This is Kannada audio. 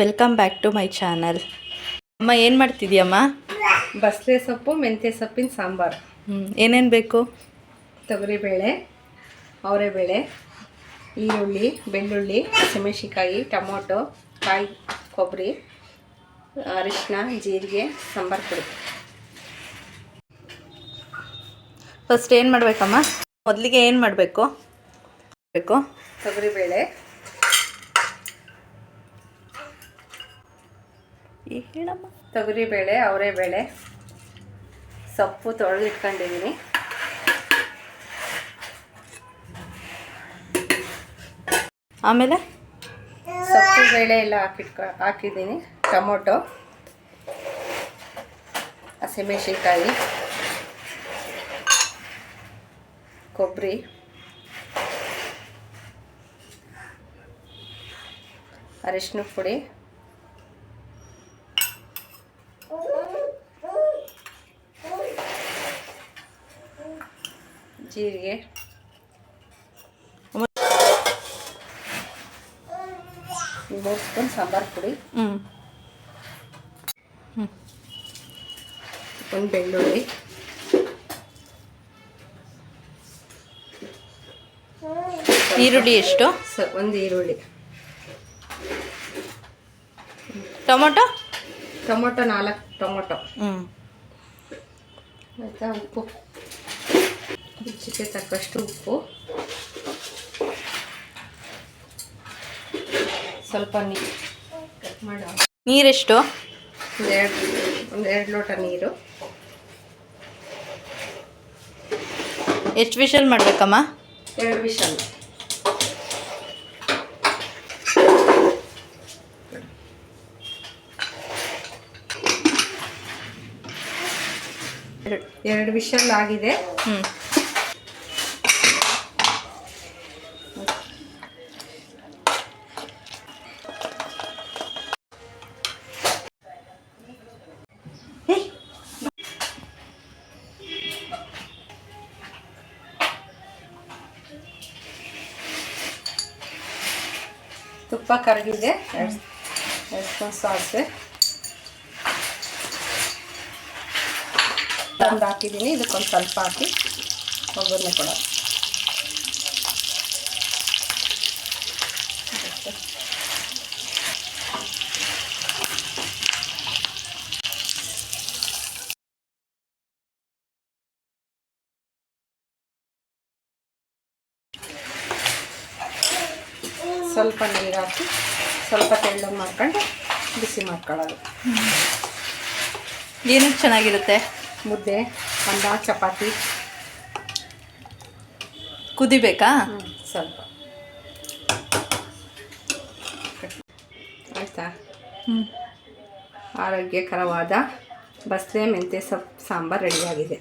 Welcome back to my channel ಅಮ್ಮ ಏನು ಮಾಡ್ತಿದ್ಯಮ್ಮ? ಬಸಳೆ ಸೊಪ್ಪು ಮೆಂತ್ಯ ಸೊಪ್ಪಿನ ಸಾಂಬಾರು. ಏನೇನು ಬೇಕು? ತೊಗರಿಬೇಳೆ ಅವರೆಬೇಳೆ ಈರುಳ್ಳಿ ಬೆಳ್ಳುಳ್ಳಿ ಹಸಿಮೆಣಸಿಕಾಯಿ ಟೊಮೊಟೊ ಕಾಯಿ ಕೊಬ್ಬರಿ ಅರಿಶಿನ ಜೀರಿಗೆ ಸಾಂಬಾರು ಪುಡಿ. ಫಸ್ಟ್ ಏನು ಮಾಡಬೇಕಮ್ಮ? ಮೊದಲಿಗೆ ಏನು ಮಾಡಬೇಕು? ಬೇಕು? ತೊಗರಿಬೇಳೆ ಹೇಳಮ್ಮ. ಅವರೇ ಬೇಳೆ. ಸೊಪ್ಪು ತೊಳೆದಿಟ್ಕೊಂಡಿದ್ದೀನಿ ಆಮೇಲೆ? ಸೊಪ್ಪು ಬೇಳೆ ಎಲ್ಲ ಹಾಕಿಟ್ಕೊ ಹಾಕಿದ್ದೀನಿ ಟೊಮೊಟೊ ಹಸಿಮೆಣಸಿನ್ಕಾಯಿ ಕೊಬ್ಬರಿ. ಅರಿಶಿನ ಪುಡಿ. ಜೀರಿಗೆ. ಮೂರು ಸ್ಪೂನ್ ಸಾಂಬಾರು ಪುಡಿ. ಹ್ಞೂ ಒಂದು ಬೆಳ್ಳುಳ್ಳಿ. ಈರುಳ್ಳಿ ಎಷ್ಟು? ಸ ಒಂದು ಈರುಳ್ಳಿ. ಟೊಮೊಟೊ? ಟೊಮೊಟೊ ನಾಲ್ಕು ಟೊಮೊಟೊ. ಹ್ಞೂ ಆಯಿತಾ? ಉಪ್ಪು. ರುಚಿಗೆ ತಕ್ಕಷ್ಟು ಉಪ್ಪು. ಸ್ವಲ್ಪ ನೀರು ಕಟ್ ಮಾಡು. ನೀರೆಷ್ಟು? ಒಂದೆರಡು ಒಂದೆರಡು ಲೋಟ ನೀರು. ಎಷ್ಟು ವಿಷಲ್ ಮಾಡಬೇಕಮ್ಮ? ಎರಡು ವಿಷಲ್. ಎರಡು. ಎರಡು ವಿಷಲ್ ಆಗಿದೆ. ಹ್ಞೂ ತುಪ್ಪ ಕರಗಿದೆ ಸ್ಪೂನ್ ಸಾಸಿವೆ. ತಂದು ಹಾಕಿದ್ದೀನಿ. ಇದಕ್ಕೊಂದು ಸ್ವಲ್ಪ ಹಾಕಿ ಒಗ್ಗರಣೆ ಕೊಡೋದು ಸ್ವಲ್ಪ ನೀರು ಹಾಕಿ ಸ್ವಲ್ಪ ತೆಳ್ಳಗೆ ಮಾಡ್ಕೊಂಡು ಬಿಸಿ ಮಾಡ್ಕೊಳ್ಳೋದು. ಏನು ಚೆನ್ನಾಗಿರುತ್ತೆ? ಮುದ್ದೆ ಅನ್ನ ಚಪಾತಿ. ಕುದಿಬೇಕಾ? ಸ್ವಲ್ಪ. ಆಯಿತಾ? ಹ್ಞೂ ಆರೋಗ್ಯಕರವಾದ ಬಸಳೆ ಮೆಂತ್ಯ ಸೊಪ್ಪು ಸಾಂಬಾರು ರೆಡಿಯಾಗಿದೆ